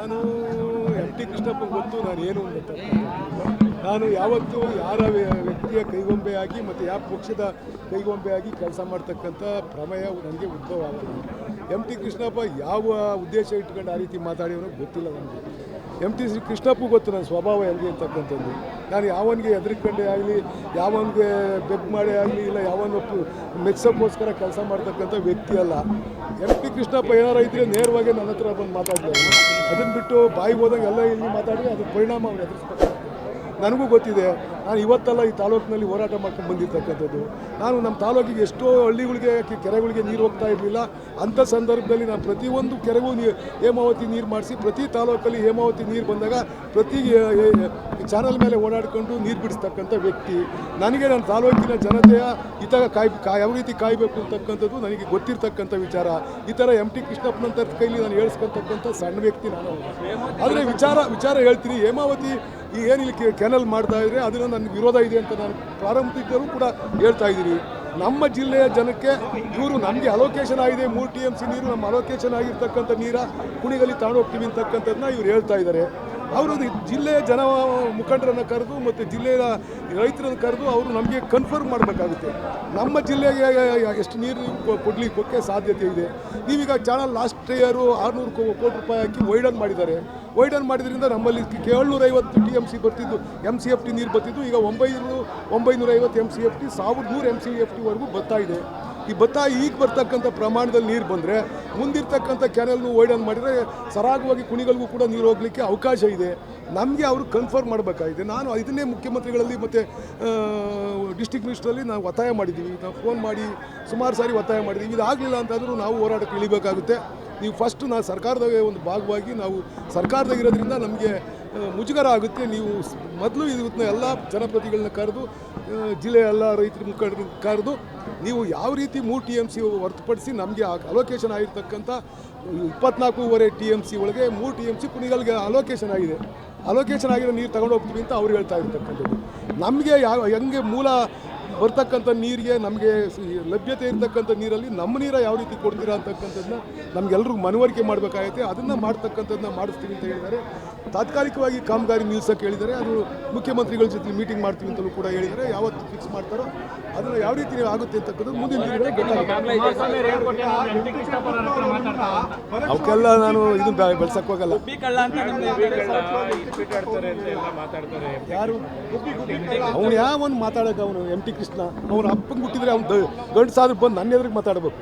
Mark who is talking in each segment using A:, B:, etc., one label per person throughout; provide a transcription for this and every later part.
A: ನಾನು M T Krishnappa ಗೊತ್ತು, ನಾನು ಏನು ಅಂತ. ನಾನು ಯಾವತ್ತೂ ಯಾರ ವ್ಯ- ವ್ಯಕ್ತಿಯ ಕೈಗೊಂಬೆಯಾಗಿ ಮತ್ತು ಯಾವ ಪಕ್ಷದ ಕೈಗೊಂಬೆಯಾಗಿ ಕೆಲಸ ಮಾಡ್ತಕ್ಕಂಥ ಪ್ರಮೇಯ ನನಗೆ ಉದ್ಭವ ಆಗಲ್ಲ ಎಂ ಟಿ ಕೃಷ್ಣಪ್ಪ ಯಾವ ಉದ್ದೇಶ ಇಟ್ಕೊಂಡು ಆ ರೀತಿ ಮಾತಾಡಿರೋ ಗೊತ್ತಿಲ್ಲ ನನಗೆ. ಎಂ ಟಿ ಕೃಷ್ಣಪ್ಪ ಗೊತ್ತು ನನ್ನ ಸ್ವಭಾವ ಹೆಂಗೆ ಅಂತಕ್ಕಂಥದ್ದು. ನಾನು ಯಾವನಿಗೆ ಹೆದರ್ಕೊಂಡೇ ಆಗಲಿ, ಯಾವನಿಗೆ ಬೆಗ್ ಮಾಡೇ ಆಗಲಿ, ಇಲ್ಲ ಯಾವನ ಮೆಚ್ಚಕ್ಕೋಸ್ಕರ ಕೆಲಸ ಮಾಡ್ತಕ್ಕಂಥ ವ್ಯಕ್ತಿ ಅಲ್ಲ. ಎಂ ಪಿ ಕೃಷ್ಣಪ್ಪ ಏನಾರು ಇದ್ದರೆ ನೇರವಾಗಿ ನನ್ನ ಹತ್ರ ಬಂದು ಮಾತಾಡ್ತಾರೆ. ಅದನ್ನು ಬಿಟ್ಟು ಬಾಯಿ ಹೋದಂಗೆ ಎಲ್ಲ ಇಲ್ಲಿ ಮಾತಾಡಿ ಅದು ಪರಿಣಾಮ ಅವ್ನು ಎದುರಿಸ್ಬೇಕು ನನಗೂ ಗೊತ್ತಿದೆ, ನಾನು ಇವತ್ತೆಲ್ಲ ಈ ತಾಲೂಕಿನಲ್ಲಿ ಹೋರಾಟ ಮಾಡ್ಕೊಂಡು ಬಂದಿರ್ತಕ್ಕಂಥದ್ದು. ನಾನು ನಮ್ಮ ತಾಲೂಕಿಗೆ ಎಷ್ಟೋ ಹಳ್ಳಿಗಳಿಗೆ ಕೆರೆಗಳಿಗೆ ನೀರು ಹೋಗ್ತಾ ಇರಲಿಲ್ಲ. ಅಂಥ ಸಂದರ್ಭದಲ್ಲಿ ನಾನು ಪ್ರತಿಯೊಂದು ಕೆರೆಗೂ ನೀರು ಹೇಮಾವತಿ ನೀರು ಮಾಡಿಸಿ, ಪ್ರತಿ ತಾಲೂಕಲ್ಲಿ ಹೇಮಾವತಿ ನೀರು ಬಂದಾಗ ಪ್ರತಿ ಚಾನಲ್ ಮೇಲೆ ಓಡಾಡಿಕೊಂಡು ನೀರು ಬಿಡಿಸ್ತಕ್ಕಂಥ ವ್ಯಕ್ತಿ. ನನಗೆ ನನ್ನ ತಾಲೂಕಿನ ಜನತೆಯ ಈ ಕಾಯ್ ಕಾ ಯಾವ ರೀತಿ ಕಾಯಬೇಕು ಅಂತಕ್ಕಂಥದ್ದು ನನಗೆ ಗೊತ್ತಿರ್ತಕ್ಕಂಥ ವಿಚಾರ. ಈ ಥರ ಎಂ ಟಿ ಕೃಷ್ಣಪ್ಪನಂತ ಕೈಲಿ ನಾನು ಹೇಳ್ಸ್ಕೊತಕ್ಕಂಥ ಸಣ್ಣ ವ್ಯಕ್ತಿ ನಾನು. ಆದರೆ ವಿಚಾರ ವಿಚಾರ ಹೇಳ್ತೀನಿ. ಹೇಮಾವತಿ ಈ ಏನು ಇಲ್ಲಿ ಕೆ- ಕೆನಲ್ ಮಾಡ್ತಾ ಇದ್ರೆ ಅದನ್ನು ನನಗೆ ವಿರೋಧ ಇದೆ ಅಂತ ನಾನು ಪ್ರಾರಂಭಿಕರು ಕೂಡ ಹೇಳ್ತಾ ಇದ್ದೀನಿ ನಮ್ಮ ಜಿಲ್ಲೆಯ ಜನಕ್ಕೆ ಇವರು ನಮಗೆ ಅಲೋಕೇಶನ್ ಆಗಿದೆ. ಮೂರು ಟಿ ಎಂ ಸಿ ನೀರು, ನಮ್ಮ ಅಲೋಕೇಶನ್ ಆಗಿರ್ತಕ್ಕಂಥ ನೀರ ಕುಣಿಗಲ್ಲಿ ತಗೊಂಡೋಗ್ತೀವಿ ಅಂತಕ್ಕಂಥದ್ದನ್ನ ಇವ್ರು ಹೇಳ್ತಾ ಇದ್ದಾರೆ. ಅವರು ಜಿಲ್ಲೆಯ ಜನ ಮುಖಂಡರನ್ನು ಕರೆದು ಮತ್ತು ಜಿಲ್ಲೆಯ ರೈತರನ್ನು ಕರೆದು ಅವರು ನಮಗೆ ಕನ್ಫರ್ಮ್ ಮಾಡಬೇಕಾಗುತ್ತೆ. ನಮ್ಮ ಜಿಲ್ಲೆಗೆ ಎಷ್ಟು ನೀರು ಕೊಡ್ಲಿಕ್ಕೆ ಸಾಧ್ಯತೆ ಇದೆ. ನೀವೀಗ ಚಾನಲ್ ಲಾಸ್ಟ್ ಇಯರು ಆರುನೂರು ಕೋಟಿ ರೂಪಾಯಿ ಹಾಕಿ ವೈಡನ್ ಮಾಡಿದ್ದಾರೆ. ವೈಡನ್ ಮಾಡಿದ್ರಿಂದ ನಮ್ಮಲ್ಲಿ ಏಳ್ನೂರೈವತ್ತು ಟಿ ಎಂ ಸಿ ಬರ್ತಿದ್ದು ಎಂ ಸಿ ಎಫ್ ಟಿ ನೀರು ಬರ್ತಿದ್ದು. ಈಗ ಒಂಬೈನೂರು ಒಂಬೈನೂರ ಐವತ್ತು ಎಂ ಸಿ ಎಫ್ ಟಿ ಸಾವಿರದ ನೂರು ಎಂ ಸಿ ಎಫ್ ಟಿವರೆಗೂ ಬರ್ತಾ ಇದೆ. ಈ ಭತ್ತ ಈಗ ಬರ್ತಕ್ಕಂಥ ಪ್ರಮಾಣದಲ್ಲಿ ನೀರು ಬಂದರೆ, ಮುಂದಿರ್ತಕ್ಕಂಥ ಕೆನಲ್ನು ವೈಡನ್ ಮಾಡಿದರೆ ಸರಾಗವಾಗಿ ಕುಣಿಗಳಿಗೂ ಕೂಡ ನೀರು ಹೋಗಲಿಕ್ಕೆ ಅವಕಾಶ ಇದೆ. ನಮಗೆ ಅವರು ಕನ್ಫರ್ಮ್ ಮಾಡಬೇಕಾಗಿದೆ. ನಾನು ಇದನ್ನೇ ಮುಖ್ಯಮಂತ್ರಿಗಳಲ್ಲಿ ಮತ್ತು ಡಿಸ್ಟಿಕ್ ಮಿನಿಸ್ಟ್ರಲ್ಲಿ ನಾವು ಒತ್ತಾಯ ಮಾಡಿದ್ದೀವಿ. ನಾವು ಫೋನ್ ಮಾಡಿ ಸುಮಾರು ಸಾರಿ ಒತ್ತಾಯ ಮಾಡಿದ್ದೀವಿ. ಇದಾಗಲಿಲ್ಲ ಅಂತಂದರೂ ನಾವು ಹೋರಾಟಕ್ಕೆ ಇಳಿಬೇಕಾಗುತ್ತೆ. ನೀವು ಫಸ್ಟ್ ನಾವು ಸರ್ಕಾರದ ಒಂದು ಭಾಗವಾಗಿ ನಾವು ಸರ್ಕಾರದಾಗಿರೋದ್ರಿಂದ ನಮಗೆ ಮುಜುಗರ ಆಗುತ್ತೆ. ನೀವು ಮೊದಲು ಇವತ್ತಿನ ಎಲ್ಲ ಜನಪ್ರತಿಗಳನ್ನ ಕರೆದು ಜಿಲ್ಲೆಯ ಎಲ್ಲ ರೈತರ ಮುಖಂಡರನ್ನ ಕರೆದು ನೀವು ಯಾವ ರೀತಿ ಮೂರು ಟಿ ಎಂ ಸಿ ಹೊರತುಪಡಿಸಿ ನಮಗೆ ಅಲೋಕೇಶನ್ ಆಗಿರ್ತಕ್ಕಂಥ ಇಪ್ಪತ್ನಾಲ್ಕೂವರೆ ಟಿ ಎಂ ಸಿ ಒಳಗೆ ಮೂರು ಟಿ ಎಂ ಸಿ ಕುಣಿಗಲ್ಗೆ ಅಲೋಕೇಶನ್ ಆಗಿದೆ. ಅಲೋಕೇಶನ್ ಆಗಿರೋ ನೀರು ತಗೊಂಡು ಹೋಗ್ತೀವಿ ಅಂತ ಅವ್ರು ಹೇಳ್ತಾ ಇರ್ತಕ್ಕಂಥದ್ದು. ನಮಗೆ ಯಾವ, ಹೆಂಗೆ ಮೂಲ ಬರ್ತಕ್ಕಂಥ ನೀರಿಗೆ ನಮಗೆ ಲಭ್ಯತೆ ಇರತಕ್ಕಂಥ ನೀರಲ್ಲಿ ನಮ್ಮ ನೀರ ಯಾವ ರೀತಿ ಕೊಡ್ತೀರಾ ಅಂತಕ್ಕಂಥದ್ದನ್ನ ನಮಗೆಲ್ಲರಿಗೂ ಮನವರಿಕೆ ಮಾಡಬೇಕಾಗೈತೆ. ಅದನ್ನು ಮಾಡ್ತಕ್ಕಂಥದ್ದನ್ನ ಮಾಡಿಸ್ತೀವಿ ಅಂತ ಹೇಳಿದ್ದಾರೆ. ತಾತ್ಕಾಲಿಕವಾಗಿ ಕಾಮಗಾರಿ ನಿಲ್ಸಕ್ಕೆ ಹೇಳಿದ್ದಾರೆ. ಅದು ಮುಖ್ಯಮಂತ್ರಿಗಳ ಜೊತೆ ಮೀಟಿಂಗ್ ಮಾಡ್ತೀವಿ ಅಂತಲೂ ಕೂಡ ಹೇಳಿದ್ದಾರೆ. ಯಾವತ್ತು ಫಿಕ್ಸ್ ಮಾಡ್ತಾರೋ ಅದನ್ನು ಯಾವ ರೀತಿ ಆಗುತ್ತೆ ಅಂತಕ್ಕಂಥದ್ದು ಮುಂದಿನ ಅವಕ್ಕೆಲ್ಲ ನಾನು ಇದು ಬೆಳ್ಸಕ್ಕೆ ಹೋಗಲ್ಲ. ಯಾರು? ಅವನು ಯಾವನ್ ಮಾತಾಡಕ್ಕೆ ಅವನು ಎಂ ಟಿ ಕೃಷ್ಣ ಅವನು ಅಪ್ಪಂಗೆ ಹುಟ್ಟಿದ್ರೆ ಅವ್ನು ಗಂಡಸಾದ್ರೆ ಬಂದು ನನ್ನ ಎದುರಿಗೆ ಮಾತಾಡಬೇಕು.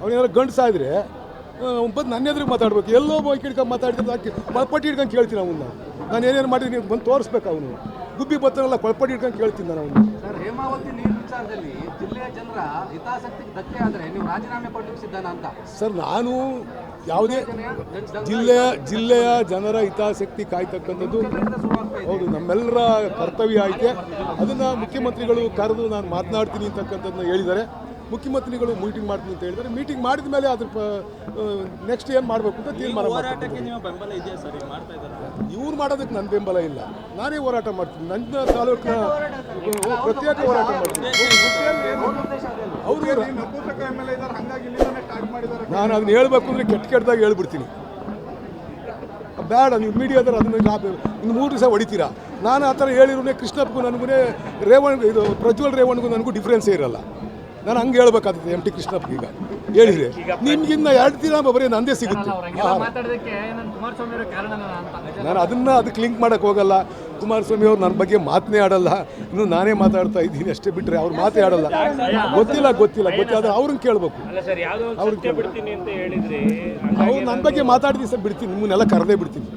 A: ಅವನೇನಾದ್ರು ಗಂಡಸಾದ್ರೆ ಅವ್ನು ಬಂದು ನನ್ನ ಎದುರಿಗೆ ಮಾತಾಡ್ಬೇಕು. ಎಲ್ಲೋ ಬೈಕ್ ಹಿಡ್ಕೊಂಡು ಮಾತಾಡ್ತಿದ್ದ ಕೊಳಪಟ್ಟಿ ಹಿಡ್ಕೊಂಡು ಕೇಳ್ತೀನಿ ಅವನ್ನ ನಾನು ಏನೇನು ಮಾಡಿದ್ದೀನಿ ಬಂದು ತೋರಿಸ್ಬೇಕು ಅವನು. ಗುಬ್ಬಿ ಬತ್ತನೆಲ್ಲ ಕೊಳಪಟ್ಟಿ ಹಿಡ್ಕೊಂಡು ಕೇಳ್ತೀನಿ ನಾನು ಅವನು
B: ಸರ್ ಹೇಮಾವತಿ ನೀರು ವಿಚಾರದಲ್ಲಿ ಜಿಲ್ಲೆಯ ಜನರ ಹಿತಾಸಕ್ತಿಗೆ ಧಕ್ಕೆ ಆದರೆ ನೀವು ರಾಜೀನಾಮೆ ಕೊಡ್ಲಿಕ್ಕೆ ಸಿದ್ಧನ ಅಂತ?
A: ಸರ್ ನಾನು ಯಾವುದೇ ಜಿಲ್ಲೆಯ ಜಿಲ್ಲೆಯ ಜನರ ಹಿತಾಸಕ್ತಿ ಕಾಯ್ತಕ್ಕಂಥದ್ದು ಹೌದು, ನಮ್ಮೆಲ್ಲರ ಕರ್ತವ್ಯ ಐತೆ ಅದನ್ನು ಮುಖ್ಯಮಂತ್ರಿಗಳು ಕರೆದು ನಾನು ಮಾತನಾಡ್ತೀನಿ ಅಂತಕ್ಕಂಥದ್ದನ್ನ ಹೇಳಿದ್ದಾರೆ. ಮುಖ್ಯಮಂತ್ರಿಗಳು ಮೀಟಿಂಗ್ ಮಾಡ್ತೀನಿ ಅಂತ ಹೇಳಿದ್ರೆ ಮೀಟಿಂಗ್ ಮಾಡಿದ ಮೇಲೆ ಅದ್ರ ನೆಕ್ಸ್ಟ್ ಏನು ಮಾಡಬೇಕು ಅಂತ ತೀರ್ಮಾನ ಇವ್ರು ಮಾಡೋದಕ್ಕೆ ನನ್ನ ಬೆಂಬಲ ಇಲ್ಲ. ನಾನೇ ಹೋರಾಟ ಮಾಡ್ತೀನಿ. ನನ್ನ ತಾಲೂಕಿನ ಪ್ರತ್ಯೇಕ ಹೋರಾಟ ಮಾಡ್ತೀನಿ. ಅವರು ನಾನು ಅದನ್ನ ಹೇಳ್ಬೇಕು ಅಂದ್ರೆ ಕೆಟ್ಟ ಕೆಟ್ಟದಾಗಿ ಹೇಳ್ಬಿಡ್ತೀನಿ. ಬೇಡ ನೀವು ಮೀಡಿಯಾದ್ರೆ ಅದನ್ನ ಲಾಭ ಇನ್ನು ಮೂರು ದಿವಸ ಹೊಡಿತೀರಾ? ನಾನು ಆ ಥರ ಹೇಳಿರೋನೇ ಕೃಷ್ಣಪ್ಪಗೂ ನನಗೂ ರೇವಣ್ ಇದು ಪ್ರಜ್ವಲ್ ರೇವಣ್ಗೂ ನನಗೂ ಡಿಫ್ರೆನ್ಸೇ ಇರಲ್ಲ ನಾನು ಹಂಗೆ ಹೇಳ್ಬೇಕಾಗ್ತದೆ ಎಂ ಟಿ ಕೃಷ್ಣಪ್ಪ ಈಗ. ಹೇಳಿದ್ರೆ ನಿಮ್ಗಿನ್ನ ಎರಡು ದಿನ ಬರೀ ನಂದೇ ಸಿಗುತ್ತೆ.
C: ನಾನು
A: ಅದನ್ನು ಅದಕ್ಕೆ ಲಿಂಕ್ ಮಾಡೋಕೆ ಹೋಗಲ್ಲ. ಕುಮಾರಸ್ವಾಮಿ ಅವ್ರು ನನ್ನ ಬಗ್ಗೆ ಮಾತನೇ ಆಡಲ್ಲ. ಇನ್ನು ನಾನೇ ಮಾತಾಡ್ತಾ ಇದ್ದೀನಿ ಅಷ್ಟೇ ಬಿಟ್ಟರೆ ಅವ್ರು ಮಾತೇ ಆಡಲ್ಲ. ಗೊತ್ತಿಲ್ಲ ಗೊತ್ತಿಲ್ಲ ಗೊತ್ತಾದ್ರೆ ಅವ್ರನ್ನ ಕೇಳಬೇಕು. ಅವ್ರು ನನ್ನ ಬಗ್ಗೆ ಮಾತಾಡಿದ ಸರ್ ಬಿಡ್ತೀನಿ. ನಿಮ್ಮನ್ನೆಲ್ಲ ಕರೆದೇ ಬಿಡ್ತೀನಿ.